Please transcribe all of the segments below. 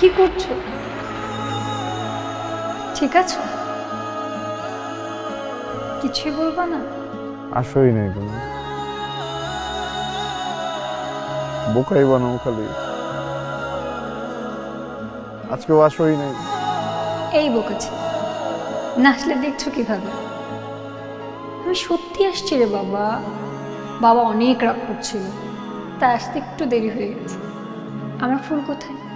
কি করছ? ঠিক আছো? কিছুই বলবা না। আসোই নাই তুমি বোকাই বানাও খালি। আজকেও আসোই নাই। এই বকেছে নাচলে দেখছ কীভাবে? আমি সত্যি আসছি রে বাবা। বাবা অনেক রাগ করছিল তাই আসতে একটু দেরি হয়ে গেছে। আমার ফুল কোথায়?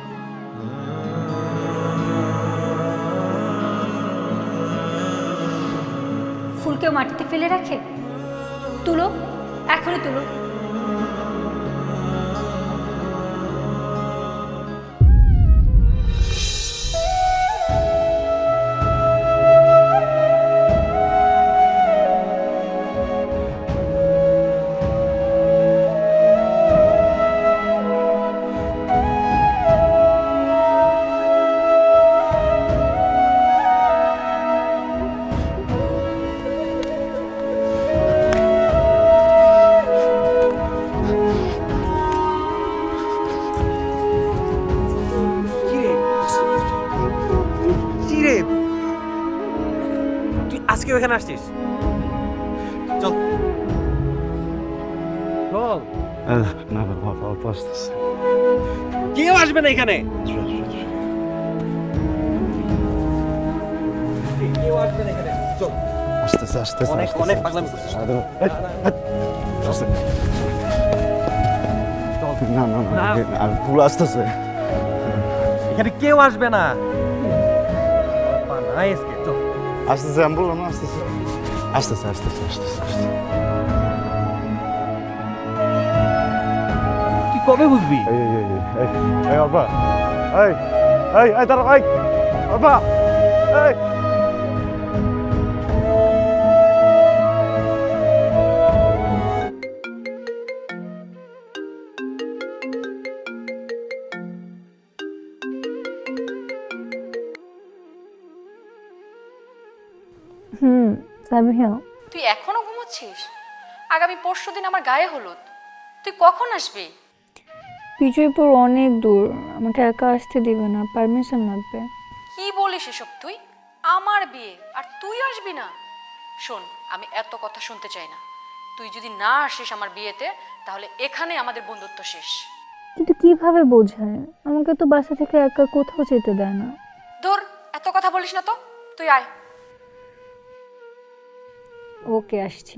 ফুলকেও মাটিতে ফেলে রাখে? তুলো এখনই তুলো। তুই এখানে আসছিস? চল। চল। না না অল্প আসতেছে। কেউ আসবে না এখানে। কেউ আসবে না এখানে। চল। আসতেছে আসতেছে অনেক অনেক পাগলামি। করছিস। আসতে। না না না। আর ফুল আসতেছে। এখানে কেউ আসবে না। পা নাই চল। আসতেছে আমি বললাম না আসতেছে আসতেছে আসতেছে আসতেছে আসতেছে। তুই কবে বুঝবি এই এই এই এই এই অল্পা এই এই এই দাঁড়া এই অল্পা এই হুম সাবিহা তুই এখনও ঘুমোচ্ছিস? আগামী পরশু দিন আমার গায়ে হলুদ। তুই কখন আসবি? বিজয়পুর অনেক দূর। আমাকে একা আসতে দিবে না পারমিশন লাগবে। কি বলিস এসব তুই? আমার বিয়ে আর তুই আসবি না? শোন আমি এত কথা শুনতে চাই না। তুই যদি না আসিস আমার বিয়েতে তাহলে এখানে আমাদের বন্ধুত্ব শেষ। কিন্তু কীভাবে বোঝায়? আমাকে তো বাসা থেকে একা কোথাও যেতে দেয় না। ধর এত কথা বলিস না তো। তুই আয়। ওকে আসছি।